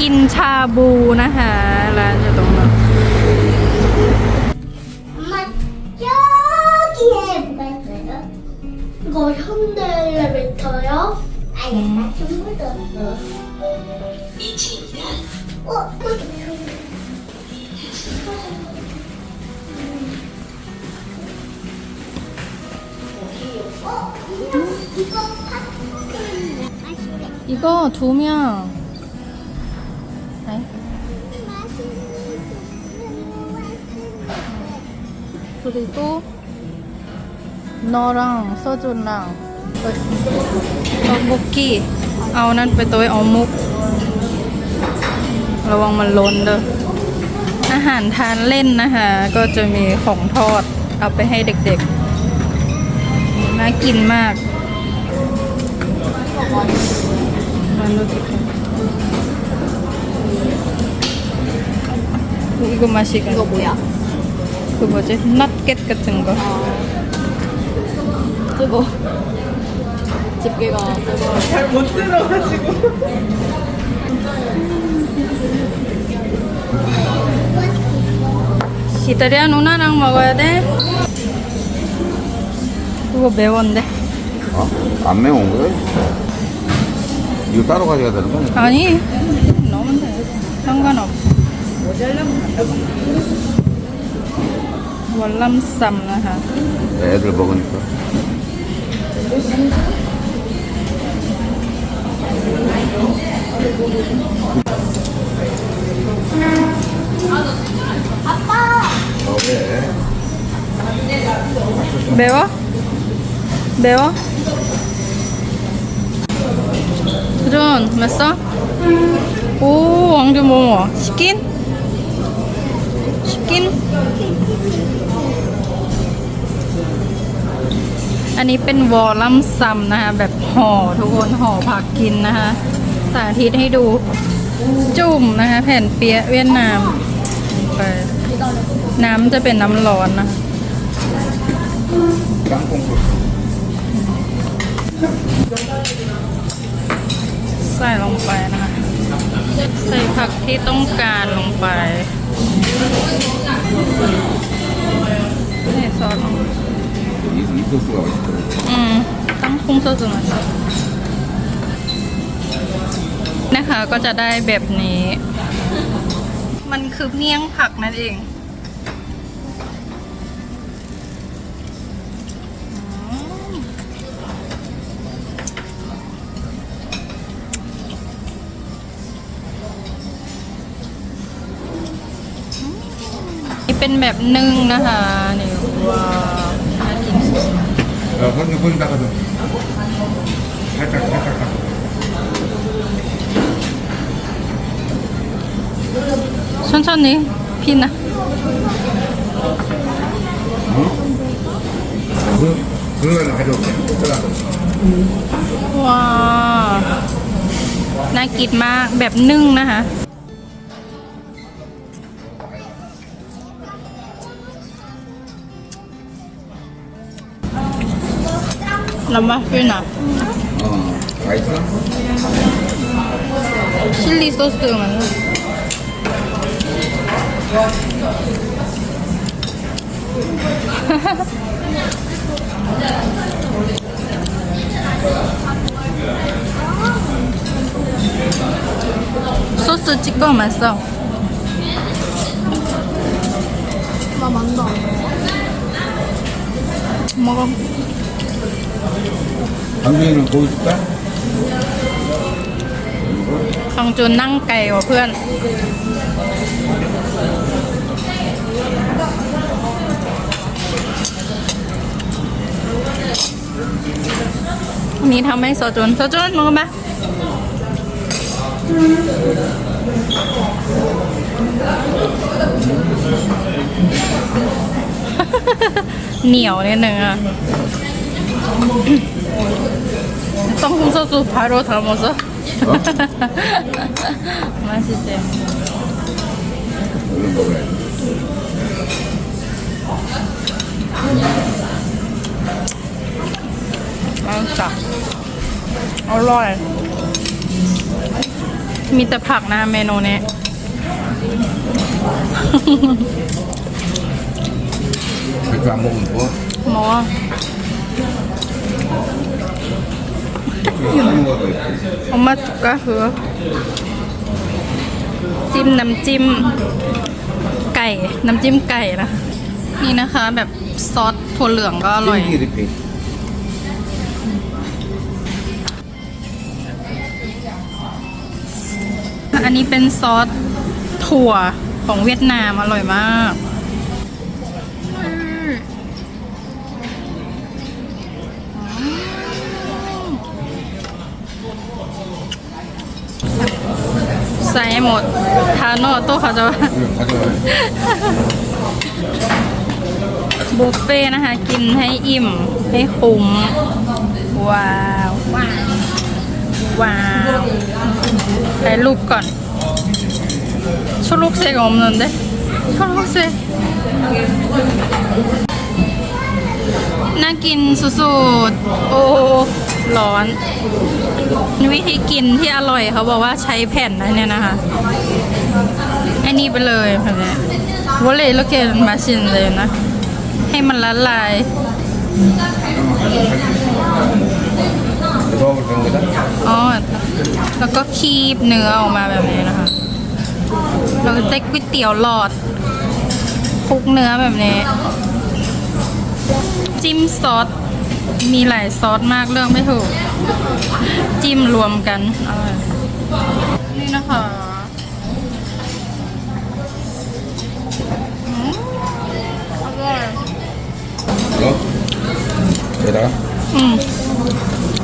กินชาบูนะคะร้านอยู่ตรงนั้น 엄마 저기에 뭐가 있어요? 이거 현대 엘리베이터요? 아니야, 전부 다 없어. 2층입니다. 어, 여기 어, 이거 이거 팝콘 맛있게 이거 두 명. 그리고 너랑 서준랑 떡볶이 เอานั่นไปตัวเอามุก ระวังมันล้นเด้ออาหารทานเล่นนะคะ ก็จะมีของทอด เอาไปให้เด็กๆ น่ากินมากมันดูสิคะ이거 맛있겠다. 이거 뭐야? 그 뭐지? 넛 겟 같은 거. 뜨거. 집게가 뜨거. 잘못 들어가지고. 기다려 누나랑 먹어야 돼. 그거 매운데. 어? 안 매운 거야? 이거 따로 가져야 되는 거야? 아니 넣으면 돼. 상관없어. 월남쌈นะคะ 애들 먹으니까. 어, 왜? 매워? 매워? 도전 맛있어? 오 완전 뭐 치킨? 치킨? อันนี้เป็นวอลลัมซัมนะคะ แบบห่อทุกคนห่อผักกินนะคะ สาธิตให้ดูจุ่มนะคะ แผ่นเปี๊ยะเวียดนามไปน้ำจะเป็นน้ำร้อนนะใส่ลงไปนะคะ ใส่ผักที่ต้องการลงไป ใส่ซอสลง 이, 이 소스가 맛있더라고. อืมต้องปรุงซอสหน่อยนะคะก็จะได้แบบนี้ มันคือเมี่ยงผักนั่นเองอืมนี่เป็นแบบนึ่งนะคะนี่ ว้าวน่ากินสุด 야, 거기, 거기 닦아줘. 살짝, 살짝 닦아. 천천히 피나 그, 그거는 가져올게. 들어가. ว้าวน่ากินมากแบบนึ่งนะคะ 람마 휘나 어 실리 소스 맛은 소스 찍어 맛있어. 맛 많다. 먹어. 강준이는 거기 줄까? ทองจุนนั่งไกลกว่าเพื่อน อันนี้ทำให้โซจุนโซจุนมึงมา เหนียวนิดนึงอ่ะ ต้องคุ้ม소스 바로 담아서 맛있지 얼른 먹어야지. 맛있다 어로이 มีแต่ผักนะเมนูนี้ 맥주 안 먹으면 뭐? ห มอ 안 먹어도 돼. เอามาจุกก็คือจิ้มน้ำจิ้มไก่ น้ำจิ้มไก่นะ นี่นะคะ แบบซอสถั่วเหลืองก็อร่อย 찌개 리필. อันนี้เป็นซอสถั่วของเวียดนามอร่อยมาก หมด ทาโนโต้เขาจะว่า เขาจะบุฟเฟ่นะคะ กินให้อิ่ม ให้คุ้ม ว้าว ว้าวถ่ายรูปก่อนชอบรูปเซกอมนนเด้ชอบรูปเซกน่ากินสุดๆ โอ้ ร้อน วิธีกินที่อร่อยเขาบอกว่าใช้แผ่นนะเนี่ยนะคะไอ้นี่ไปเลยแบบนี้วอลเลยลูกเกนมาชินเลยนะ ให้มันละลาย อ๋อ แล้วก็คีบเนื้อออกมาแบบนี้นะคะ เราได้ก๋วยเตี๋ยวหลอดคลุกเนื้อแบบนี้ จิ้มซอส มีหลายซอสมากเรื่องไม่ถูก จิ้มรวมกันอร่อยนี่นะคะอร่อยเดี๋ยวนะอืม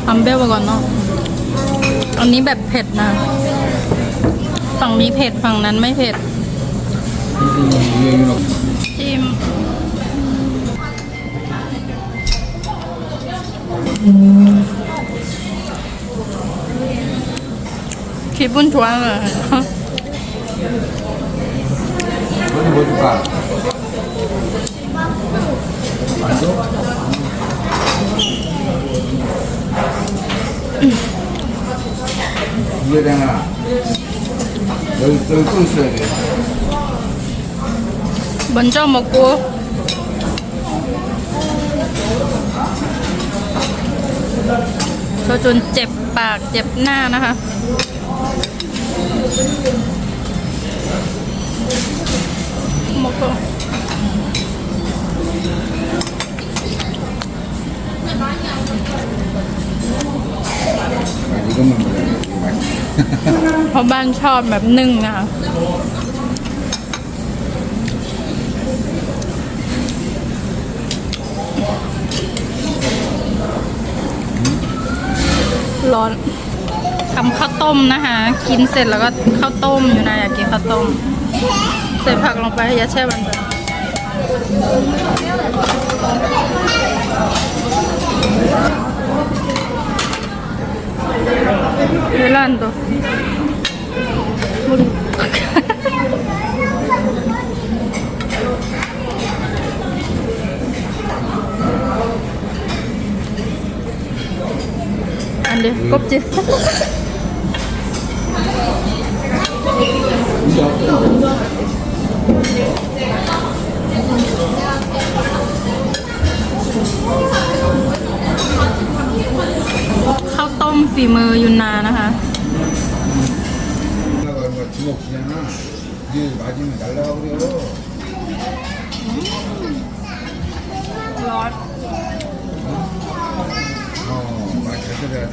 ทำเบลก่อนเนาะอันนี้แบบเผ็ดนะฝั่งนี้เผ็ดฝั่งนั้นไม่เผ็ดจิ้มอืม 기분 좋아하는 어디 뭐 줄까? 이게 되나? 여기 여기 있어야 돼. 먼저 먹고 저 존잽 ปากเจ็บหน้านะคะมกเเพราะบ้านชอบแบบนึ่งนะคะ ร้อนทำข้าวต้มนะคะ กินเสร็จแล้วก็ข้าวต้มอยู่นะอยากกินข้าวต้มใส่ผักลงไปอย่าแช่บันไปเวลานตัว อันเดียวกบจิ ข้าวต้มฝีมือยุนนานนะคะ 올라가 뭐 주먹 주잖아. 이게 맞으면 날라가 그래요. ร้อน 야, 돼.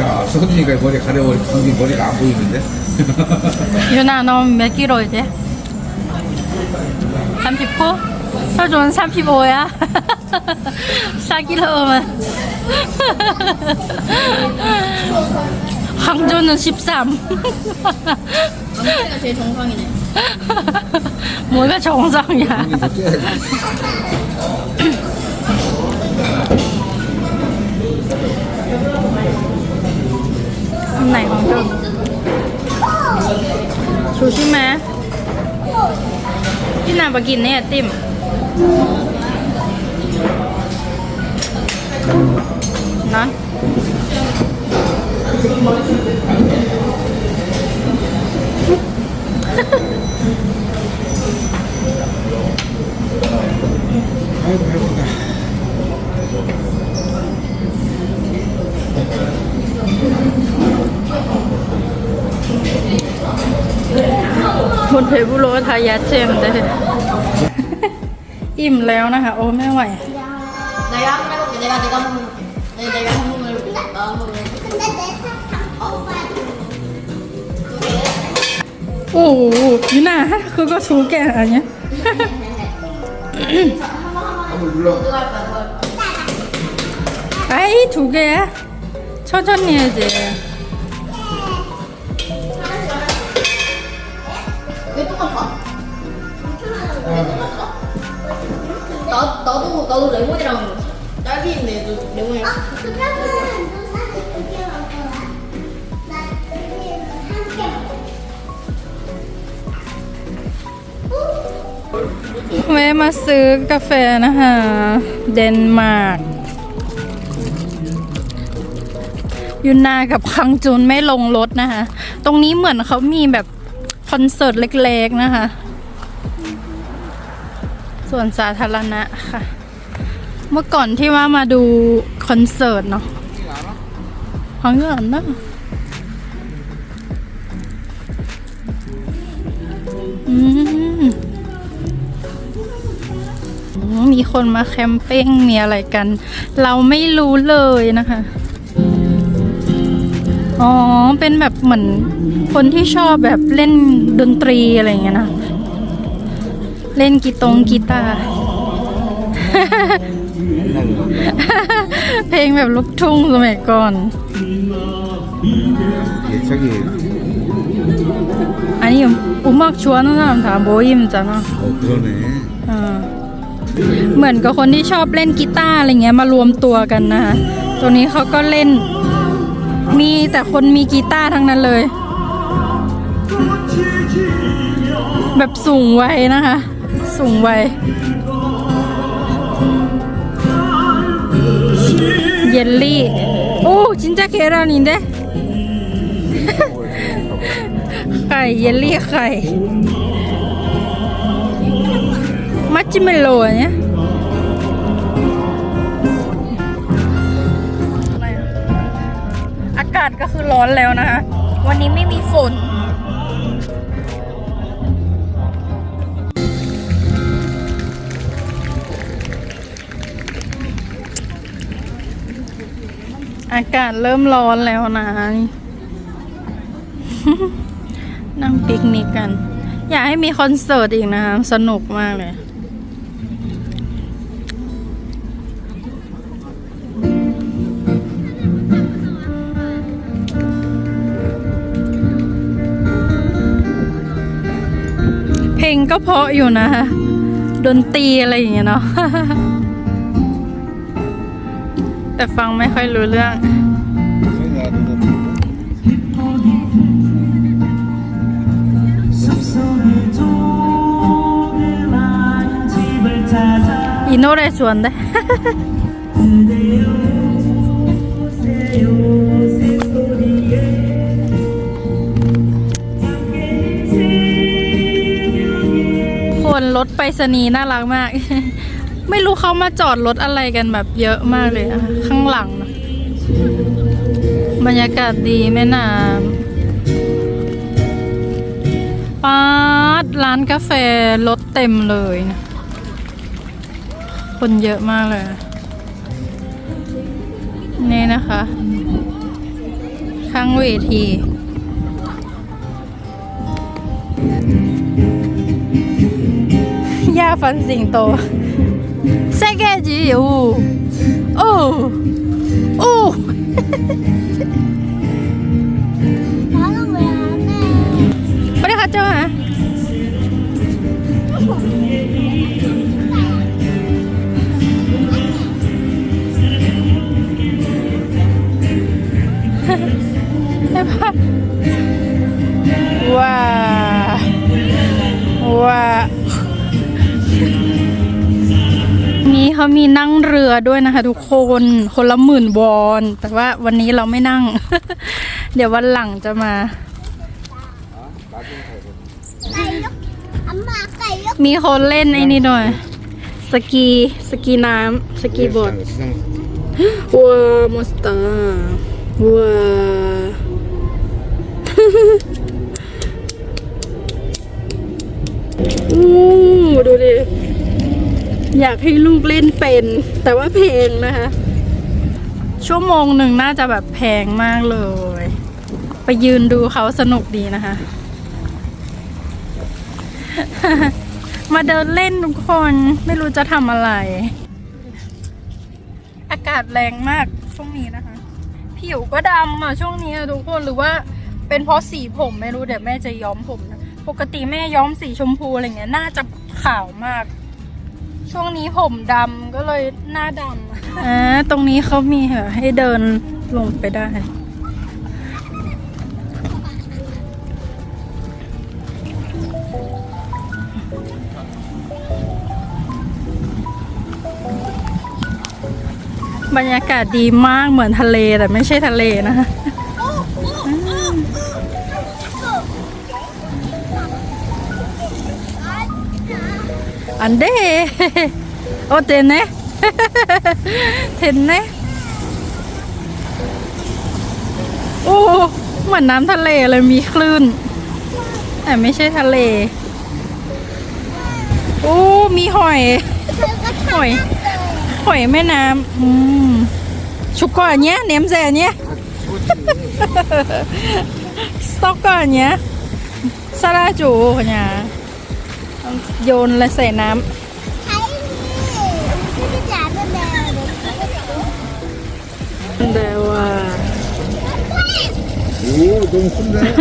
야, 서준이가 머리 가려워. 이 머리가 안 보이는데? 유나 너몇 킬로 이제? 39? 서준 35야? 4킬로면 강조는 13. 제일 정상이네. 뭐가 정상이야? này hoàng trơn 조심해 이나 먹긴 해야 뜸 나? 아이고 배고프다. 돈 배불러 다 야채인데. อิ่มแล้วนะคะ โอ้ไม่ไหว 내가 한번 해볼게. 내가 내가 한번 해볼게. 내가 내가 한번 해볼게. 오, 유나 그거 좋게 아니야? 아이, 두 개야. 천천히 해야지. 아냐? 나도, 나도 레몬이랑 딸기 있네, 레몬이랑. 아, แวะมาซื้อกาแฟนะคะ เดนมาร์กยุนนากับคังจุนไม่ลงรถนะคะ ตรงนี้เหมือนเขามีแบบคอนเสิร์ตเล็กๆนะคะ ส่วนสาธารณะค่ะ เมื่อก่อนที่ว่ามาดูคอนเสิร์ตเนาะฮังเงินนะ มมีคนมาแคมปิ้งมีอะไรกัน เราไม่รู้เลยนะคะ อ๋อ เป็นแบบเหมือนคนที่ชอบแบบเล่นดนตรีอะไรอย่างเงี้ยนะ เล่นกีตงกีตาร์ เพลงแบบลูกทุ่งสมัยก่อน 예착이. อันนี้อุมากชวนนะถามโบยิมจ้ะเนาะ 어 그러네. อ่า เหมือนกับคนที่ชอบเล่นกีตาร์อะไรเงี้ยมารวมตัวกันนะคะตัวนี้เขาก็เล่น มีแต่คนมีกีตาร์ทั้งนั้นเลย แบบสูงไวัยนะคะ สูงไวัยเยลลี่โอ้จินจ้าเครานินเด้ไข่เยลลี่ไข่ มัชจิเมโลอันเนี่ยอากาศก็คือร้อนแล้วนะคะ วันนี้ไม่มีฝนอากาศเริ่มร้อนแล้วนะ นั่งปิกนิกกัน อยากให้มีคอนเสิร์ตอีกนะคะสนุกมากเลย ก็เพาะอยู่นะ ดนตรีอะไรอย่างเงี้ยเนาะ แต่ฟังไม่ค่อยรู้เรื่องอีโน่ได้ช่วนได้ ถไปรษณีย์น่ารักมาก ไม่รู้เขามาจอดรถอะไรกันแบบเยอะมากเลยอะข้างหลังนะบรรยากาศดีแม่น้ำป๊าดร้านกาแฟรถเต็มเลยนะคนเยอะมากเลย นี่นะคะ ข้างเวที 翻新头，塞给姐，呜呜呜！妈妈，我来。过来拍照哈。哈哈。 มีนั่งเรือด้วยนะคะ ทุกคนคนละหมื่นวอน แต่ว่าวันนี้เราไม่นั่ง เดี๋ยววันหลังจะมาไก่ยกอาม่าไก่ยกมีคนเล่นไอ้นี่ด้วยสกีสกีน้ำสกีบอร์ดว้ามอสตาว้าอู้ดูดิ อยากให้ลูกเล่นเป็น แต่ว่าแพงนะคะ ชั่วโมงหนึ่งน่าจะแบบแพงมากเลย ไปยืนดูเขาสนุกดีนะคะ มาเดินเล่นทุกคนไม่รู้จะทำอะไร อากาศแรงมากช่วงนี้นะคะ ผิวก็ดำอะช่วงนี้อะทุกคนหรือว่าเป็นเพราะสีผมไม่รู้เดี๋ยวแม่จะย้อมผมนะ ปกติแม่ย้อมสีชมพูอะไรเงี้ยน่าจะขาวมาก ช่วงนี้ผมดำก็เลยหน้าดำอะอ่าตรงนี้เขามีเหรอให้เดินลงไปได้ บรรยากาศดีมากเหมือนทะเลแต่ไม่ใช่ทะเลนะคะ อันเดโอเทนเน่เทนเน่โอ้เหมือนน้ำทะเลเลยมีคลื่น แต่ไม่ใช่ทะเล โอ้มีหอย หอย หอยแม่น้ำอืมชุกก่อนเนี้ยเนมแซเนี้ยสต็อกก่อนเนี้ยซาลาจูเนี่ย โยนและใส่น้ำเดว่าโอ้ตรงขึ้นแล้ว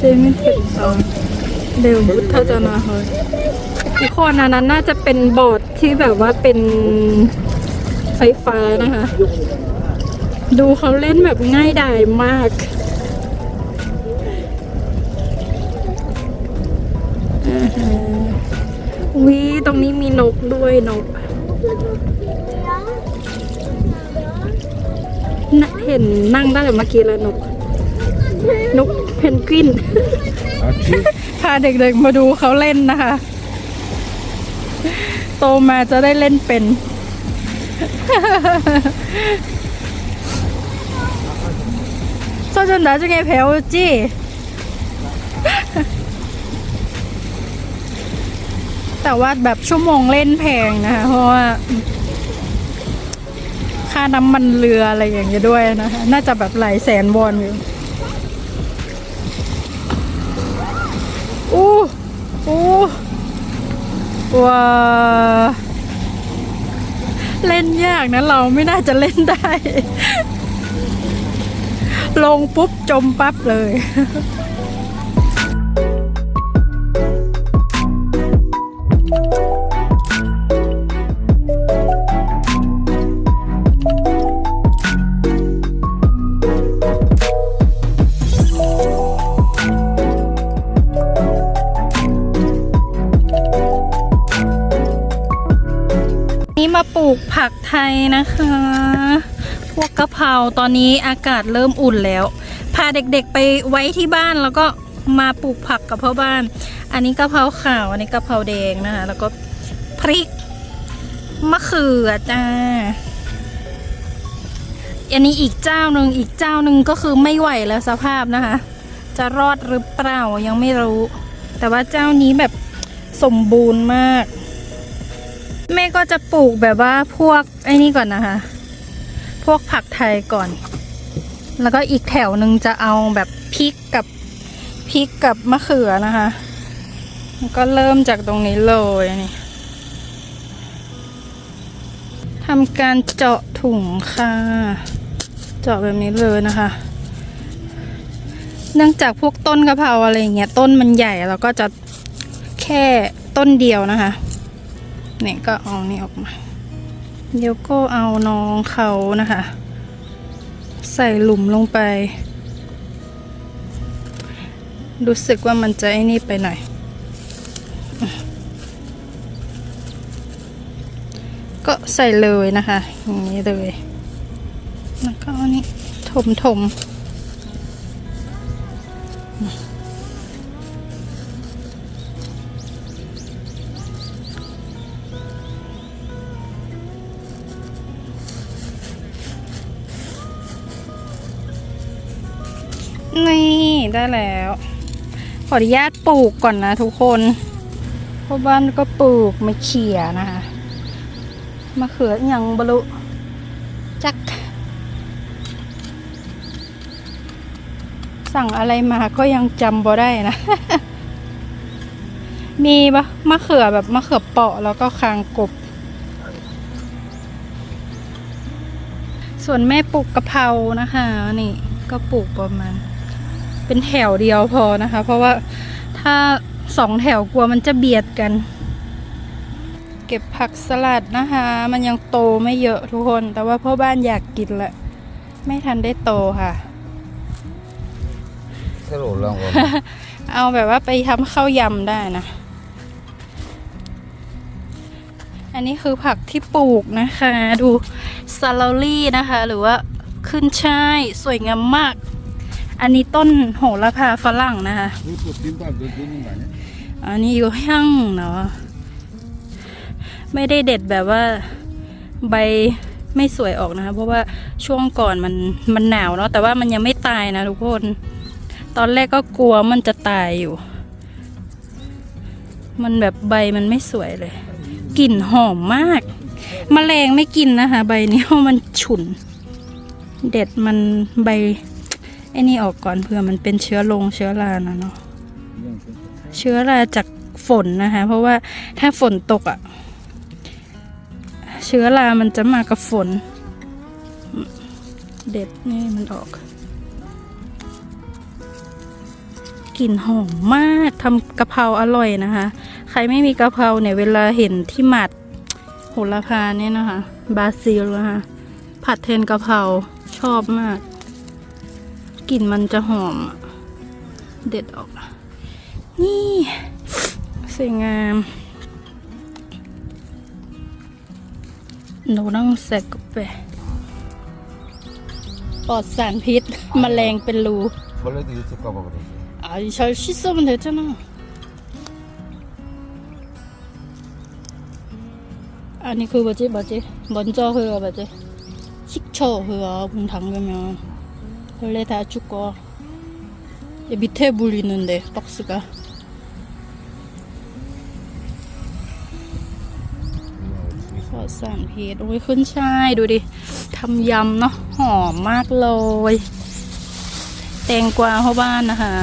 เไมิเทนสองเดวบุทธจนาเฮยอีกคนนั้นน่าจะเป็นบอถ์ที่แบบว่าเป็นไฟฟ้านะคะ ดูเขาเล่นแบบง่ายดายมาก วิตรงนี้มีนกด้วยนกนเห็นนั่งได้แต่เมื่อกี้แล้วนก นกเพนกวิน พาเด็กๆมาดูเขาเล่นนะคะ โตมาจะได้เล่นเป็น โซจนดาจะไงเพลจี้ แต่ว่าแบบชั่วโมงเล่นแพงนะคะเพราะว่า ค่าน้ำมันเรืออะไรอย่างเงี้ยด้วยนะคะน่าจะแบบหลายแสนวอนอยู่อู้อู้ว้าเล่นยากนะเราไม่น่าจะเล่นได้ ลงปุ๊บจมปั๊บเลย นะคะ พวกกะเพราตอนนี้อากาศเริ่มอุ่นแล้ว พาเด็กๆไปไว้ที่บ้านแล้วก็มาปลูกผักกับพ่อบ้าน อันนี้กะเพราขาวอันนี้กะเพราแดงนะคะแล้วก็พริกมะเขือจ้าอันนี้อีกเจ้าหนึ่งอีกเจ้าหนึ่งก็คือไม่ไหวแล้วสภาพนะคะ จะรอดหรือเปล่ายังไม่รู้ แต่ว่าเจ้านี้แบบสมบูรณ์มาก แม่ก็จะปลูกแบบว่าพวกไอ้นี่ก่อนนะคะ พวกผักไทยก่อน แล้วก็อีกแถวหนึ่งจะเอาแบบพริกกับพริกกับมะเขือนะคะก็เริ่มจากตรงนี้เลยนี่ทำการเจาะถุงค่ะ เจาะแบบนี้เลยนะคะ เนื่องจากพวกต้นกะเพราอะไรอย่างเงี้ยต้นมันใหญ่เราก็จะแค่ต้นเดียวนะคะ เนี่ยก็เอานี่ออกมา เดี๋ยวก็เอาน้องเขานะคะ ใส่หลุมลงไป รู้สึกว่ามันจะไอ้นี่ไปหน่อย ก็ใส่เลยนะคะ อย่างนี้เลย แล้วก็นี่ถมถมถม ได้แล้ว ขออนุญาตปลูกก่อนนะทุกคนเพราะบ้านก็ปลูกไม่เขี่ยนะคะมะเขืออย่างบรุจัก สั่งอะไรมาก็ยังจำบ่ได้นะ มีปะมะเขือแบบมะเขือเปาะแล้วก็คางกบ ส่วนแม่ปลูกกะเพรานะคะ นี่ก็ปลูกประมาณ เป็นแถวเดียวพอนะคะ เพราะว่าถ้าสองแถวกลัวมันจะเบียดกัน เก็บผักสลัดนะคะ มันยังโตไม่เยอะทุกคน แต่ว่าพ่อบ้านอยากกินละ ไม่ทันได้โตค่ะ สรุปลองอนเอาแบบว่าไปทำข้าวยำได้นะ อันนี้คือผักที่ปลูกนะคะ ดูซาลารี่นะคะ หรือว่าขึ้นช่ายสวยงามมาก อันนี้ต้นโหระพาฝรั่งนะคะอันนี้อยู่ห้างเนาะไม่ได้เด็ดแบบว่าใบไม่สวยออกนะคะ เพราะว่าช่วงก่อนมันมันหนาวเนาะแต่ว่ามันยังไม่ตายนะทุกคน ตอนแรกก็กลัวมันจะตายอยู่ มันแบบใบมันไม่สวยเลยกลิ่นหอมมากมแมลงไม่กินนะคะ ใบนี้มันฉุน เด็ดมันใบ ไอ้นี่ออกก่อนเผื่อมันเป็นเชื้อลงเชื้อรานะเนาะเชื้อราจากฝนนะคะ เพราะว่าถ้าฝนตกอะ่ะ เชื้อรามันจะมากับฝน เด็ดนี่มันออกกลิ่นหอมมากทำกะเพราอร่อยนะคะ ใครไม่มีกะเพราเนี่ยเวลาเห็นที่หมัดโหระพาเนี่ยนะคะ บาซิลนะคะผัดเทนกะเพราชอบมาก กลิ่นมันจะหอมอะเด็ดออก นี่สวยงามหนูต้องใส่กาแฟปลอดสารพิษ แมลงเป็นรู 벌레도 있을까봐 그러지. 아이 잘 씻으면 되잖아 아니 그 뭐지 뭐지 먼저 그거 뭐지 식초 그거 문 담그면 벌레 다 죽고 얘 밑에 물 있는데 박스가ปลอดสารพิษโอ้ยขึ้นช่ายดูดิทำยำเนาะหอมมากเลย แตงกวาเข้าบ้านนะคะ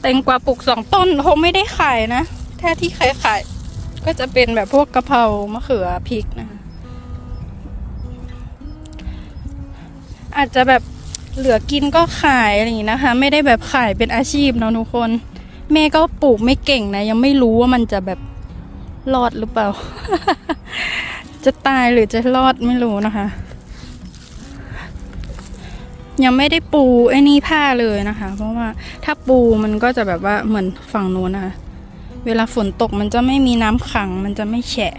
แตงกวาปลูกสองต้นเขาไม่ได้ขายนะแค่ที่ขายขายก็จะเป็นแบบพวกกะเพรามะเขือพริกนะคะ ะ อาจจะแบบเหลือกินก็ขายอะไรอย่างนี้นะคะ ไม่ได้แบบขายเป็นอาชีพเนาะทุกคน แม่ก็ปลูกไม่เก่งนะ ยังไม่รู้ว่ามันจะแบบรอดหรือเปล่า จะตายหรือจะรอดไม่รู้นะคะ ยังไม่ได้ปูไอ้นี่ผ้าเลยนะคะ เพราะว่าถ้าปูมันก็จะแบบว่าเหมือนฝั่งนู้นนะคะ เวลาฝนตกมันจะไม่มีน้ำขังมันจะไม่แฉะ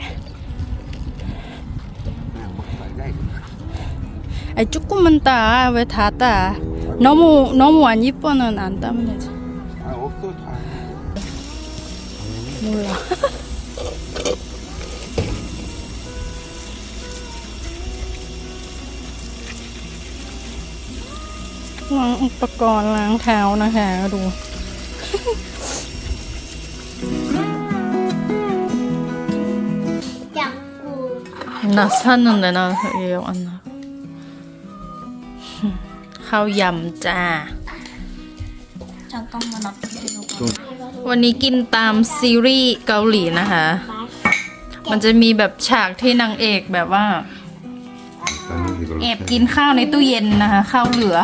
ไอ้จุกุมันตาเวทาตาน้องมูน้องมูอันญี่ปุ่นอันตามเลย 아 없어 다. 몰라.ล้างอุปกรณ์ล้างเท้านะคะดู 잡고 나 샀는데 나 얘 안 나. ข้าวยำจ้า 잠깐만 앞에 들어가 วันนี้กินตามซีรีส์เกาหลีนะคะ มันจะมีแบบฉากที่นางเอกแบบว่า 나는 이걸 แอบกินข้าวในตู้เย็นนะคะ ข้าวเหลือ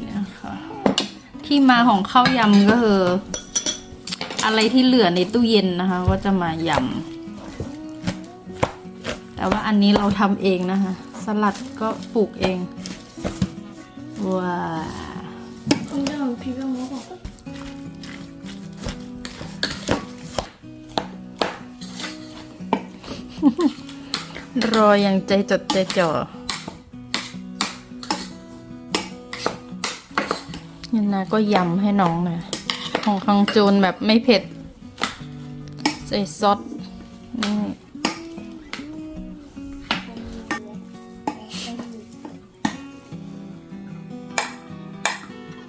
เนี่ยค่ะที่มาของข้าวยำก็คือ อะไรที่เหลือในตู้เย็นนะคะ ก็จะมายำ แต่ว่าอันนี้เราทำเองนะคะ สลัดก็ปลูกเอง ว้าออย่างใจจดใจจ่อยันนาก็ยำให้น้องนะของคังจูนแบบไม่เผ็ด ใส่ซอสนี่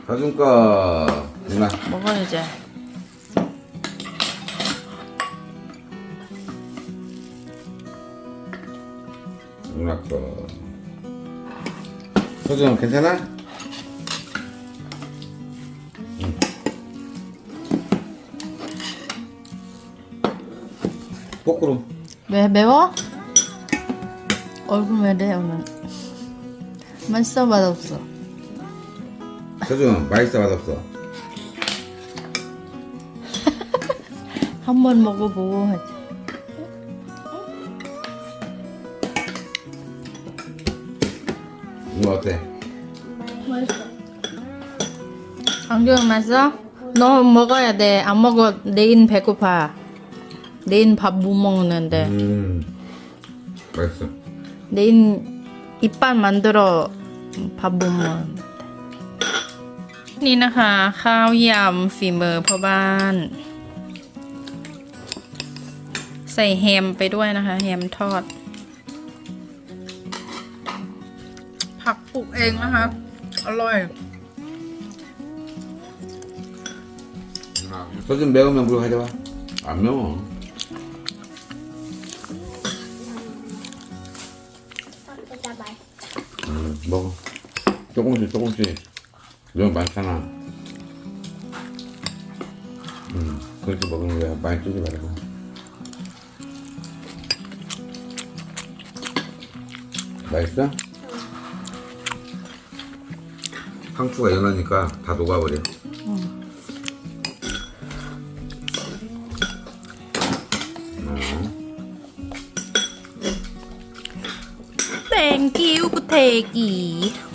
가준까 누나 먹어 이제 누나 거 소주 괜찮아? 응. 거꾸로 왜 매워? 얼굴 매래 오늘 맛있어 맛없어 서준 맛있어 맛없어? 한 번 먹어보고 하지. 이거 어때? 강조영 맛있어? 너 먹어야 돼. 안 먹어. 내일 배고파. 내일 밥못 먹는데. 음 맛있어 내일 이빨 만들어 밥 못 먹는데. นี่นะคะ ข้าวยำฝีมือพ่อบ้าน ใส่แฮมไปด้วยนะคะ แฮมทอด ผักปลูกเองนะคะ อร่อย ¿Por qué en Vega me embruja ya va? A mí no. Bon. T'as compris, t'as. 너무 맛있잖아. 음, 그렇게 먹으면 왜 많이 뜨지 말고. 맛있어? 상추가 연하니까 다 녹아버려. 땡큐 구태기.